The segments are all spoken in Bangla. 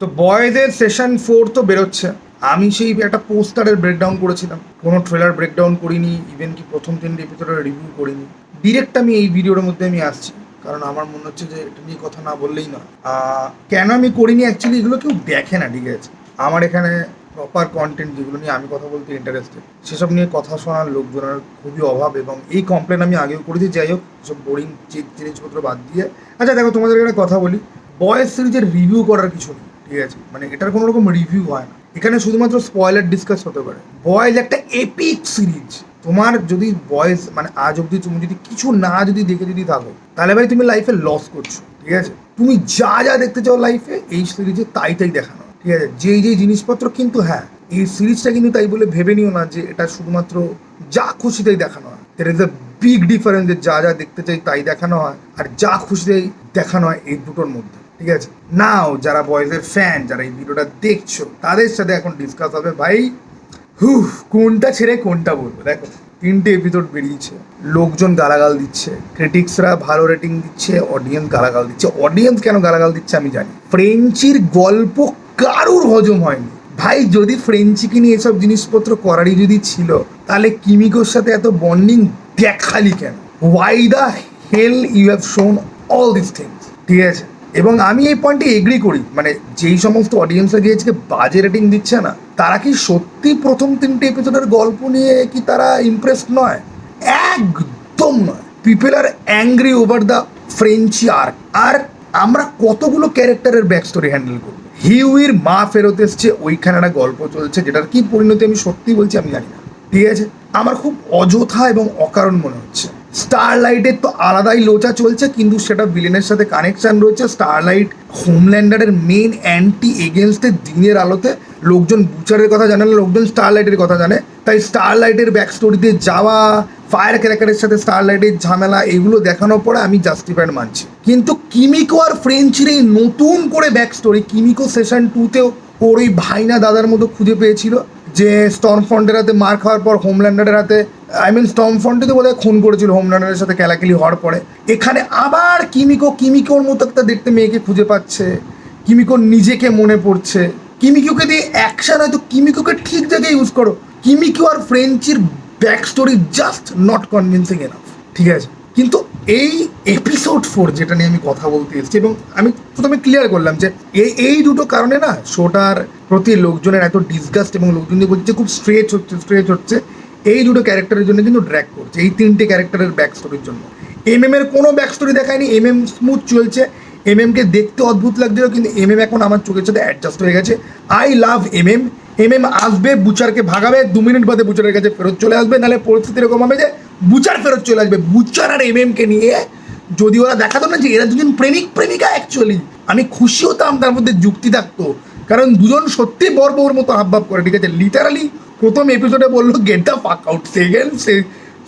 তো বয়েজের সেশন ফোর তো বেরোচ্ছে। আমি সেই একটা পোস্টারের ব্রেকডাউন করেছিলাম। কোনো ট্রেলার ব্রেকডাউন করিনি ইভেন কি প্রথম তিনটে এপিসোডের রিভিউ করিনি। ডিরেক্ট আমি এই ভিডিওর মধ্যে আমি আসছি। কারণ আমার মনে হচ্ছে যে এটা নিয়ে কথা না বললেই না কেন আমি করিনি অ্যাকচুয়ালি এগুলো কেউ দেখে না, ঠিক আছে? আমার এখানে প্রপার কন্টেন্ট যেগুলো নিয়ে আমি কথা বলতে ইন্টারেস্টেড সেসব নিয়ে কথা শোনার লোকজনের খুবই অভাব এবং এই কমপ্লেন আমি আগেও করেছি। যাই হোক, সব বোরিং জিনিসপত্র বাদ দিয়ে। আচ্ছা দেখো তোমাদের একটা কথা বলি। বয়েস সিরিজের রিভিউ করার কিছু নেই। ঠিক আছে? মানে এটার কোনো রকম রিভিউ হয় না। এখানে শুধুমাত্র স্পয়লার ডিসকাস হতে পারে। বয়েজ একটা এপিক সিরিজ তোমার যদি বয়েজ মানে আজ অবধি তুমি যদি কিছু না যদি দেখে যদি থাকো, তাহলে ভাই তুমি লাইফে লস করছ, ঠিক আছে? তুমি যা যা দেখতে চাও লাইফে এই সিরিজে তাই তাই দেখানো, ঠিক আছে? যেই যেই জিনিসপত্র কিন্তু হ্যাঁ এই সিরিজটা কিন্তু তাই বলে ভেবে নিও না যে এটা শুধুমাত্র যা খুশি তাই দেখানো হয়। There is a big difference যে যা যা দেখতে চাই তাই দেখানো হয়, আর যা খুশি তাই দেখানো হয় এই দুটোর মধ্যে। ঠিক আছে? নাও যারা বয়েজের ফ্যান যারা এই ভিডিওটা দেখছ, তাদের সাথে এখন ডিসকাস হবে ভাই হু কোনটা ছেড়ে কোনটা বলব? দেখো, তিনটে এপিসোড বেরিয়েছে। লোকজন গালাগাল দিচ্ছে ক্রিটিক্সরা ভালো রেটিং দিচ্ছে অডিয়েন্স গালাগাল দিচ্ছে। অডিয়েন্স কেন গালাগাল দিচ্ছে আমি জানি ফ্রেঞ্চির গল্প কারুর হজম হয়নি। ভাই, যদি ফ্রেঞ্চিকে নিয়ে এসব জিনিসপত্র করারই যদি ছিল, তাহলে কিমিকোর সাথে এত বন্ডিং দেখালি কেন? Why the hell you have shown all this things ঠিক আছে? এবং আমি এই পয়েন্টে এগ্রি করি। মানে যেই সমস্ত অডিয়েন্সরা গিয়েছে বাজে রেটিং দিচ্ছে না, তারা কি সত্যি প্রথম তিনটে এপিসোডের গল্প নিয়ে কি তারা ইমপ্রেস নয়? একদম নয়। People are angry over the Frenchie arc আর আমরা কতগুলো ক্যারেক্টারের ব্যাক স্টোরি হ্যান্ডেল করব? হিউইর মা ফেরত এসছে, ওইখানে একটা গল্প চলছে, যেটার কি পরিণতি আমি সত্যি বলছি আমি জানি না। ঠিক আছে? আমার খুব অযথা এবং অকারণ মনে হচ্ছে। স্টারলাইটের তো আলাদাই লোচা চলছে, কিন্তু সেটা ভিলেনের সাথে কানেকশন রয়েছে। স্টারলাইট হোমল্যান্ডারের মেন অ্যান্টি এগেনস্টের দিনের আলোতে লোকজন বুচারের কথা জানে না, লোকজন স্টারলাইটের কথা জানে। তাই স্টারলাইটের ব্যাক স্টোরিতে যাওয়া ফায়ার ক্যারেক্টারের সাথে স্টারলাইটের ঝামেলা, এগুলো দেখানোর পরে আমি জাস্টিফাইড মানছি। কিন্তু কিমিকো আর ফ্রেঞ্চির এই নতুন করে ব্যাক স্টোরি কিমিকো সেশন টুতেও ওর ওই ভাইনা দাদার মতো খুঁজে পেয়েছিল। যে স্টর্ম ফন্টের হাতে মার খাওয়ার পর হোমল্যান্ডারের হাতে আই মিন স্টর্ম ফন্টে তো বোধহয় খুন করেছিল হোমল্যান্ডারের সাথে ক্যালাকেলি হওয়ার পরে। এখানে আবার কিমিকো কিমিকোর মতো একটা দেখতে মেয়েকে খুঁজে পাচ্ছে। কিমিকোর নিজেকে মনে পড়ছে। কিমিকোকে দিয়ে অ্যাকশন হয়তো কিমিকোকে ঠিক জায়গায় ইউজ করো। কিমিকো আর ফ্রেঞ্চির back story just not convincing enough ঠিক আছে? কিন্তু এই এপিসোড ফোর যেটা নিয়ে আমি কথা বলতে এসেছি এবং আমি প্রথমে ক্লিয়ার করলাম যে এই এই দুটো কারণে না শোটার প্রতি লোকজনের এত ডিসগাস্ট এবং লোকজন বলছে খুব স্ট্রেচ হচ্ছে স্ট্রেচ হচ্ছে। এই দুটো ক্যারেক্টারের জন্য কিন্তু ড্র্যাক করছে, এই তিনটে ক্যারেক্টারের ব্যাক স্টোরির জন্য। এম এম এর কোনো ব্যাক স্টোরি দেখায়নি এম এম স্মুথ চলছে। এম এমকে দেখতে অদ্ভুত লাগছিল, কিন্তু এম এম এখন আমার চোখের সাথে অ্যাডজাস্ট হয়ে গেছে। I love M M M M আসবে, বুচারকে ভাগাবে, দু মিনিট বাদে বুচারের কাছে ফেরত চলে আসবে, নাহলে পরিস্থিতি এরকম হবে যে বুচার ফেরত চলে আসবে। বুচার আর এম এমকে নিয়ে যদি ওরা দেখাতো না যে এরা দুজন প্রেমিক, প্রেমিকা অ্যাকচুয়ালি আমি খুশি হতাম তার মধ্যে যুক্তি থাকতো। কারণ দুজন সত্যি বর বউর মতো হাবভাব করে, ঠিক আছে? লিটারালি প্রথম এপিসোডে বলল get the fuck out second say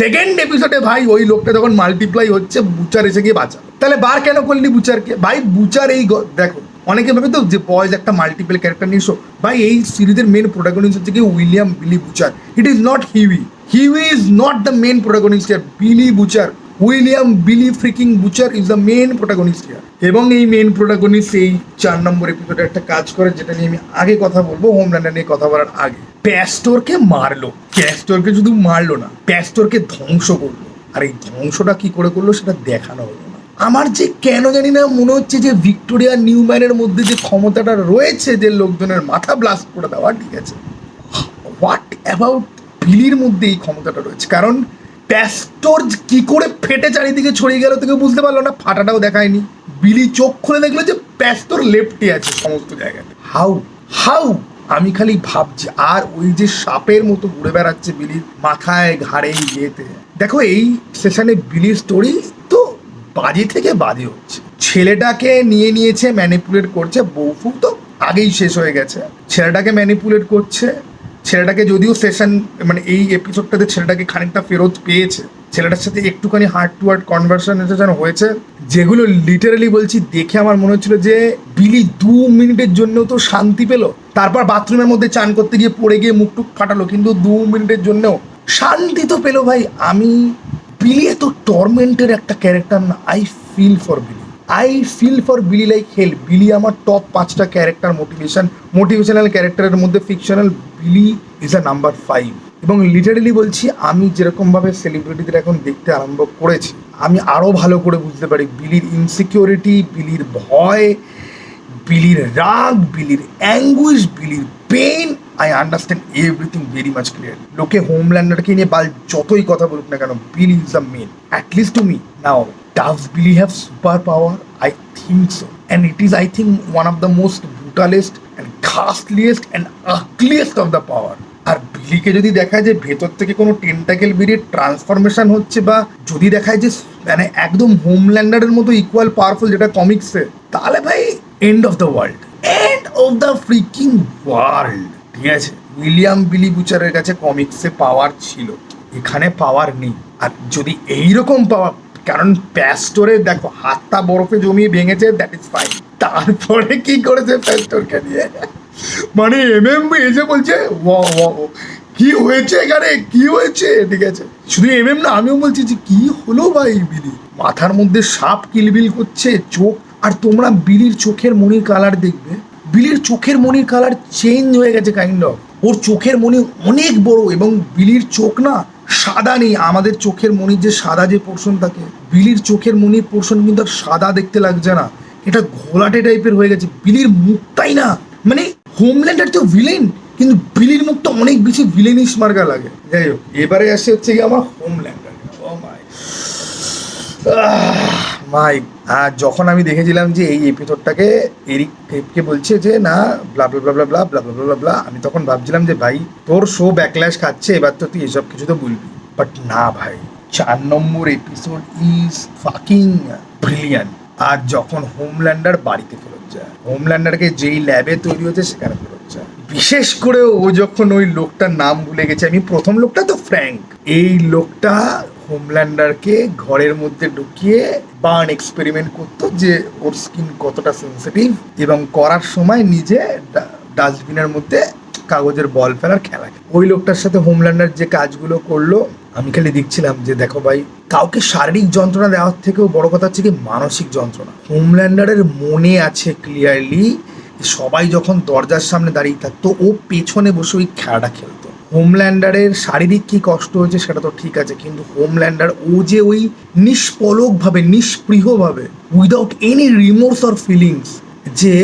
second এপিসোডে ভাই ওই লোকটা যখন মাল্টিপ্লাই হচ্ছে, বুচার এসে গিয়ে বাঁচা তাহলে বার কেন করলি বুচারকে? ভাই বুচার এই দেখো অনেকে ভাবে তো যে বয়েজ একটা মাল্টিপল ক্যারেক্টার নিয়ে ভাই, এই সিরিজের মেন প্রোটাগনিস্ট হচ্ছে কি William Billy Butcher. It is not Hughie Hughie is not the main protagonist Billy Butcher. William Billy freaking Butcher is the main protagonist here এবং এই মেন প্রোটাগনিস্ট এই চার নম্বর এপিসোডে একটা কাজ করে, যেটা নিয়ে আমি আগে কথা বলব হোমল্যান্ডার নিয়ে কথা বলার আগে। প্যাস্টোরকে মারলো। প্যাস্টোরকে শুধু মারলো না প্যাস্টোরকে ধ্বংস করল। আর এই ধ্বংসটা কি করে করল, সেটা দেখানো হলো আমার যে কেন জানি না মনে হচ্ছে যে ভিক্টোরিয়া নিউম্যানের মধ্যে যে ক্ষমতাটা রয়েছে যে লোকজনের মাথা ব্লাস্ট করে দেওয়া, ঠিক আছে? হোয়াট অ্যাবাউট বিলির মধ্যে এই ক্ষমতাটা রয়েছে? কারণ প্যাস্টোর কি করে ফেটে চারিদিকে ছড়িয়ে গেল থেকে বুঝতে পারল না, ফাটাটাও দেখায়নি। বিলি চোখ খুলে দেখল যে প্যাস্টোর লেফটে আছে সমস্ত জায়গায়। হাউ হাউ আমি খালি ভাবছি, আর ওই যে সাপের মতো ঘুরে বেড়াচ্ছে বিলির মাথায় ঘাড়ে ইয়েতে। দেখো এই সেশনে বিলির স্টোরি বাজে থেকে বাজে হচ্ছে ছেলেটাকে নিয়ে নিয়েছে ম্যানিপুলেট করছে বউফু তো আগেই শেষ হয়ে গেছে। ছেলেটাকে ম্যানিপুলেট করছে, ছেলেটাকে যদিও সেশন মানে এই এপিসোডটাতে ছেলেটাকে খানিকটা ফেরত পেয়েছে, ছেলেটার সাথে একটুখানি হার্ট টু হার্ট কনভারসেশন হয়েছে, যেগুলো লিটারালি বলছি, দেখে আমার মনে হচ্ছিল যে বিলি দু মিনিটের জন্য তো শান্তি পেল। তারপর বাথরুমের মধ্যে চান করতে গিয়ে পড়ে গিয়ে মুখ টুক ফাটালো, কিন্তু দু মিনিটের জন্যও শান্তি তো পেল ভাই। আমি বিলি এত টর্মেন্টের একটা ক্যারেক্টার না I feel for Billy I feel for Billy like hell Billy আমার টপ পাঁচটা ক্যারেক্টার মোটিভেশন মোটিভেশনাল ক্যারেক্টারের মধ্যে fictional Billy is a number five এবং লিটারেলি বলছি, আমি যেরকমভাবে সেলিব্রিটিদের এখন দেখতে আরম্ভ করেছি, আমি আরও ভালো করে বুঝতে পারি বিলির ইনসিকিউরিটি বিলির ভয় বিলির রাগ বিলির anguish বিলির pain I understand everything very much clear লোকে হোমল্যান্ডারকে নিয়ে বাল যতই কথা বলুক না কেন Bill is the main at least to me now does Billy have super power I think so and it is I think one of the most brutalest and ghastliest and ugliest of the power আর বিলিকে যদি দেখায় যে ভেতর থেকে কোনো টেন্টাকেল বেরিয়ে ট্রান্সফরমেশন হচ্ছে বা যদি দেখায় যে মানে একদম হোমল্যান্ডারের মতো ইকুয়াল পাওয়ারফুল যেটা কমিক্সে তাহলে ভাই end of the world end of the freaking world ঠিক আছে? উইলিয়াম বিলি বুচারের কাছে কমিক্সে পাওয়ার ছিল। এখানে পাওয়ার নেই। আর যদি এইরকম পাওয়ার কারণ প্যাস্টোরে দেখো, হাতটা বরফে জমিয়ে ভেঙেছে দ্যাট ইজ ফাইন তারপরে কি করেছে প্যাস্টোরকে নিয়ে? মানে এম এম এসে বলছে ওয়া কি হয়েছে এখানে? কি হয়েছে? ঠিক আছে? শুধু এম এম না, আমিও বলছি যে, কি হলো ভাই বিলি? মাথার মধ্যে সাপ কিলবিল করছে, চোখ, আর তোমরা বিলির চোখের মনির কালার দেখবে। বিলির চোখের মনির কালার চেঞ্জ হয়ে গেছে কাইন্ড অফ ওর চোখের মনি অনেক বড় এবং বিলির চোখ না সাদা নেই। আমাদের চোখের মনির যে সাদা যে পোর্শন থাকে, বিলির চোখের মনির পোর্শন কিন্তু আর সাদা দেখতে লাগছে না। এটা ঘোলাটে টাইপের হয়ে গেছে। বিলির মুখটাই না মানে হোমল্যান্ডার তো ভিলেন কিন্তু বিলির মুখটা অনেক বেশি ভিলেনিস মার্কা লাগে। যাই হোক, এবারে আসে হচ্ছে কি আমার হোমল্যান্ডার ও মাই মাই আর যখন আমি দেখেছিলাম যে এই এপিসোডটাকে এরিক টেপকে বলছে যে, না ব্লা ব্লা ব্লা আমি তখন ভাবছিলাম যে, ভাই, তোর শো ব্যাকল্যাশ খাচ্ছে, এবার তো তুই এসব কিছু তো বলবি। বাট না ভাই, চার নম্বর এপিসোড ইজ ফাকিং ব্রিলিয়ান্ট আর যখন হোমল্যান্ডার বাড়িতে ফেরত যায় হোমল্যান্ডারকে যেই ল্যাবে তৈরি হচ্ছে, সেখানে ফেরত যায়। বিশেষ করে ও যখন ওই লোকটার নাম ভুলে গেছে, আমি প্রথম লোকটা তো ফ্র্যাঙ্ক এই লোকটা হোমল্যান্ডারকে ঘরের মধ্যে ঢুকিয়ে বার্ন এক্সপেরিমেন্ট করতো যে ওর স্কিন কতটা সেন্সিটিভ এবং করার সময় নিজে ডাস্টবিনের মধ্যে কাগজের বল ফেলার খেলা ওই লোকটার সাথে হোমল্যান্ডার যে কাজগুলো করল, আমি খালি দেখছিলাম যে দেখো ভাই, কাউকে শারীরিক যন্ত্রণা দেওয়ার থেকেও বড় কথা হচ্ছে কি, মানসিক যন্ত্রণা। হোমল্যান্ডারের মনে আছে ক্লিয়ারলি সবাই যখন দরজার সামনে দাঁড়িয়ে থাকতো, ও পেছনে বসে ওই খেলাটা খেলতো। হোমল্যান্ডারের শারীরিক কি কষ্ট হয়েছে সেটা তো ঠিক আছে, কিন্তু হোমল্যান্ডার ও যে ওই নিষ্পলকভাবে, নিষ্পৃহভাবে without any remorse or feelings যে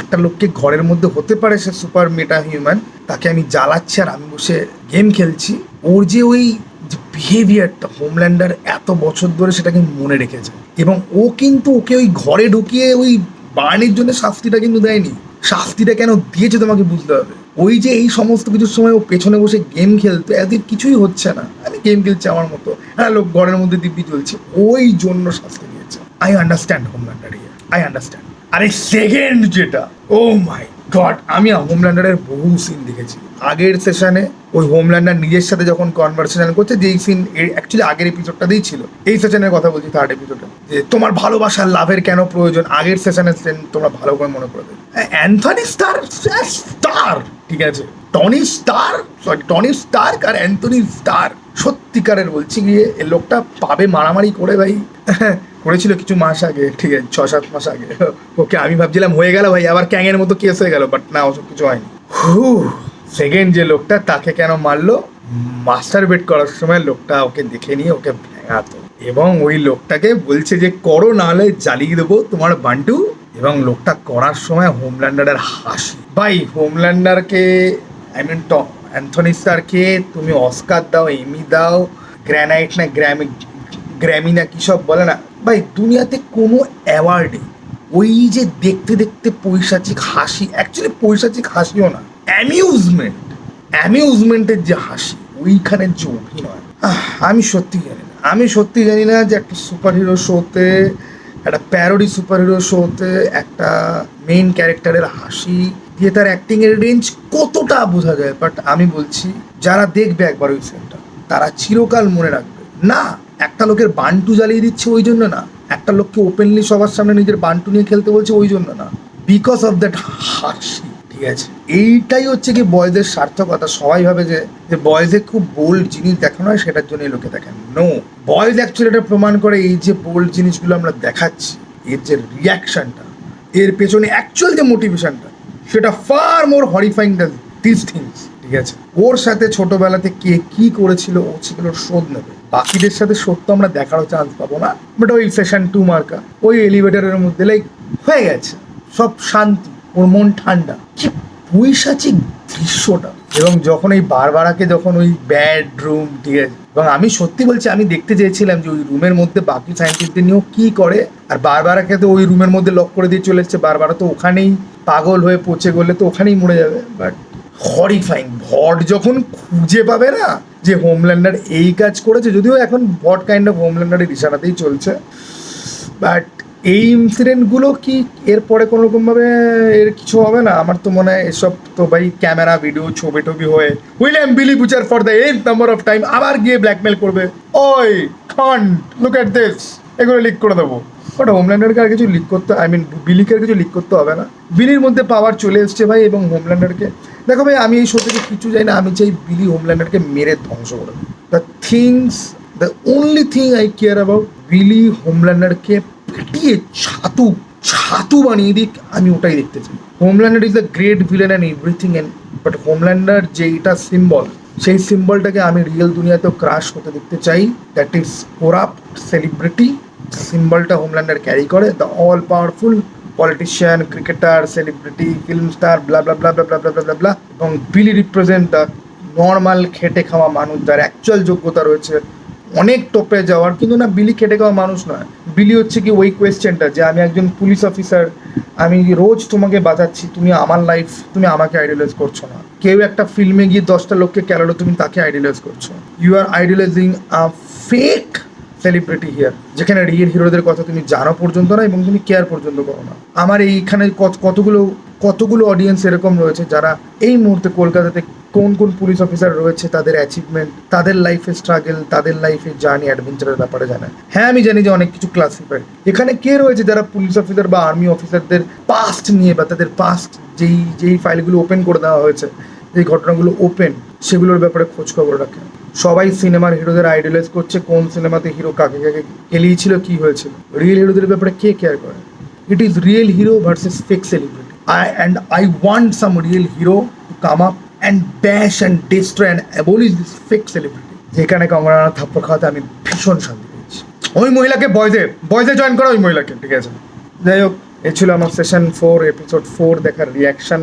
একটা লোককে ঘরের মধ্যে হতে পারে সে সুপার মেটা হিউম্যান তাকে আমি জ্বালাচ্ছি আর আমি বসে গেম খেলছি, ওর যে ওই যে বিহেভিয়ারটা হোমল্যান্ডার এত বছর ধরে সেটাকে মনে রেখেছে। এবং ও কিন্তু ওকে ওই ঘরে ঢুকিয়ে ওই বার্নের জন্য শাস্তিটা কিন্তু দেয়নি। শাস্তিটা কেন দিয়েছে তোমাকে বুঝতে হবে? ওই যে এই সমস্ত কিছুর সময় ও পেছনে বসে গেম খেলতো এদের কিছুই হচ্ছে না। আমি গেম খেলছি আমার মতো। হ্যাঁ লোক ঘরের মধ্যে দিব্যি চলছে ওই জন্য শাস্তি দিয়েছে। I understand Homelander I understand আরে সেকেন্ড যেটা ও মাই গড আমি হোমল্যান্ডারের বহু সিন দেখেছি। আগের সেশনে ওই হোমল্যান্ডার নিজের সাথে যখন কনভারসেশন করছে, যেই সিন অ্যাকচুয়ালি আগের এপিসোডটাতেই ছিল, এই সেশনের কথা বলছি থার্ড এপিসোডে যে তোমার ভালোবাসার লাভের কেন প্রয়োজন? আগের সেশনের সেন তোমরা ভালো করে মনে করে অ্যান্থনি স্টার স্টার ঠিক আছে? Tony Stark sorry Tony Stark আর অ্যান্থনি স্টার সত্যিকারের বলছি গিয়ে, এ লোকটা পাবে মারামারি করে ভাই। করেছিল কিছু মাস আগে, ঠিক আছে ছ সাত মাস আগে। ওকে আমি ভাবছিলাম হয়ে গেল ভাই, আবার ক্যাঙের মতো কেস হয়ে গেল বাট না, ওসব কিছু হয়নি। হু সেকেন্ড যে লোকটা, তাকে কেন মারলো? মাস্টার বেট করার সময় লোকটা ওকে দেখে নিয়ে ওকে ভেঙাতো। এবং ওই লোকটাকে বলছে যে, করো, নাহলে জ্বালিয়ে দেবো তোমার বান্টু। এবং লোকটা করার সময় হোমল্যান্ডারের হাসি। ভাই, হোমল্যান্ডারকে আই মিন অ্যান্থনি স্টারকে তুমি অস্কার দাও, এমি দাও, গ্র্যানাইট না, গ্র্যামি গ্র্যামি না কী সব বলে না ভাই, দুনিয়াতে কোনো অ্যাওয়ার্ডে ওই যে দেখতে দেখতে পৈশাচিক হাসি অ্যাকচুয়ালি পৈশাচিক হাসিও না অ্যামিউজমেন্ট অ্যামিউজমেন্টের যে হাসি ওইখানের যে অভিনয়। আমি সত্যি জানি না, আমি সত্যি জানি না যে একটা সুপার হিরো শোতে একটা প্যারোডি সুপার হিরো শোতে একটা মেইন ক্যারেক্টারের হাসি দিয়ে তার অ্যাক্টিংয়ের রেঞ্জ কতটা বোঝা যায় বাট আমি বলছি, যারা দেখবে একবার ওই সিনেমাটা তারা চিরকাল মনে রাখবে, না একটা লোকের বান্টু জ্বালিয়ে দিচ্ছে ওই জন্য না। একটা লোককে ওপেনলি সবার সামনে নিজের বান্টু নিয়ে খেলতে বলছে ওই জন্য না। বিকজ অফ দ্যাট হাসি ঠিক আছে? এইটাই হচ্ছে কি বয়েজের সার্থকতা। সবাই ভাবে যে যে বয়েজে খুব বোল্ড জিনিস দেখানো হয়, সেটার জন্যই লোকে দেখেন। নো বয়েজ অ্যাকচুয়ালি এটা প্রমাণ করে এই যে বোল্ড জিনিসগুলো আমরা দেখাচ্ছি, এর যে রিয়াকশনটা এর পেছনে অ্যাকচুয়াল যে মোটিভেশনটা সেটা far more horrifying than this things ঠিক আছে। ওর সাথে ছোটবেলাতে কে কি করেছিল, ও সেগুলো শোধ নেবে। বাকিদের সাথে তো আমরা দেখারও চান্স পাবো না। বাট ওই সেশন টু মার্কা ওই এলিভেটরের মধ্যে লাইক হয়ে গেছে। সব শান্তি, ওর মন ঠান্ডা। কি পৈশাচিক দৃশ্যটা। এবং যখন এই বারবারাকে যখন ওই ব্যাড রুম ঠিক আছে, এবং আমি সত্যি বলছি, আমি দেখতে চেয়েছিলাম যে ওই রুমের মধ্যে বাকি সায়েন্টিস্টদের নিয়েও কি করে। আর বারবারাকে তো ওই রুমের মধ্যে লক করে দিয়ে চলে এসছে। বারবারা তো ওখানেই পাগল হয়ে পচে গেলে তো ওখানেই মরে যাবে। বাট হরিফাইং ভট যখন খুঁজে পাবে না যে হোমল্যান্ডার এই কাজ করেছে, যদিও এখন ভট কাইন্ড অফ হোমল্যান্ডারের ইশারাতেই চলছে। বাট এই ইনসিডেন্টগুলো কি এরপরে কোনো রকমভাবে এর কিছু হবে না? আমার তো মনে হয় এসব তো ভাই ক্যামেরা ভিডিও ছবি টবি হয়ে William Billy Butcher for the eight number of time আবার গিয়ে ব্ল্যাকমেল করবে। ওই খান লুক অ্যাট দিস এগুলো লিক করে দেবো। ওটা হোমল্যান্ডারকে আর কিছু লিক করতে আই মিন বিলিকে আর কিছু লিক করতে হবে না। বিলির মধ্যে পাওয়ার চলে এসছে ভাই এবং হোমল্যান্ডারকে দেখো ভাই, আমি এই শো থেকে কিছু চাই না, আমি চাই বিলি হোমল্যান্ডারকে মেরে ধ্বংস করে the things the only thing I care about Billy হোমল্যান্ডারকে পিটিয়ে ছাতু ছাতু বানিয়ে দিক, আমি ওটাই দেখতে চাই। Homelander is the great villain and everything and but Homelander যেইটা সিম্বল সেই সিম্বলটাকে আমি রিয়েল দুনিয়াতেও ক্রাশ হতে দেখতে চাই। দ্যাট ইজ কোরাপ্ট সেলিব্রিটি সিম্বলটা হোমল্যান্ডার ক্যারি করে the all powerful politician cricketer celebrity film star blah এবং বিলি রিপ্রেজেন্ট দ্য নর্মাল খেটে খাওয়া মানুষ যার অ্যাকচুয়াল যোগ্যতা রয়েছে অনেক টপে যাওয়ার, কিন্তু না বিলি খেটে খাওয়া মানুষ নয়। বিলি হচ্ছে কি ওই কোয়েশ্চেনটা যে আমি একজন পুলিশ অফিসার আমি রোজ তোমাকে বাঁচাচ্ছি, তুমি আমার লাইফ তুমি আমাকে আইডিয়ালাইজ করছ না। কেউ একটা ফিল্মে গিয়ে দশটা লোককে ক্যালো তুমি তাকে আইডিয়ালাইজ করছ। You are idealising a fake celebrity here যেখানে রিয়েল হিরোদের কথা তুমি জানো পর্যন্ত না এবং তুমি কেয়ার পর্যন্ত করো না। আমার এইখানে কত- কতগুলো কতগুলো অডিয়েন্স এরকম রয়েছে যারা এই মুহূর্তে কলকাতাতে কোন কোন পুলিশ অফিসার রয়েছে, তাদের অ্যাচিভমেন্ট তাদের লাইফে স্ট্রাগল তাদের লাইফে জার্নি অ্যাডভেঞ্চারের ব্যাপারে জানে। হ্যাঁ আমি জানি যে অনেক কিছু ক্লাসিফাইড এখানে কে রয়েছে যারা পুলিশ অফিসার বা আর্মি অফিসারদের পাস্ট নিয়ে বা তাদের পাস্ট যেই যেই ফাইলগুলো ওপেন করে দেওয়া হয়েছে, যেই ঘটনাগুলো ওপেন সেগুলোর ব্যাপারে খোঁজখবর রাখে। সবাই সিনেমার হিরোদের আইডলাইজ করছে, কোন সিনেমাতে হিরো কাকে কাকে কেলিয়েছিল কি হয়েছিল। রিয়েল হিরোদের ব্যাপারে কে কেয়ার করে? It is real hero versus fake celebrity I and I want some real hero to come up and bash and destroy and abolish this fake celebrity যেখানে কঙ্গনা থাপ্পড় খাওয়াতে আমি ভীষণ শান্তি পেয়েছি। ওই মহিলাকে বয়জে বয়জে জয়েন করা ওই মহিলাকে, ঠিক আছে? যাই হোক, এ ছিল আমার সেশন ফোর এপিসোড ফোর দেখার রিয়াকশন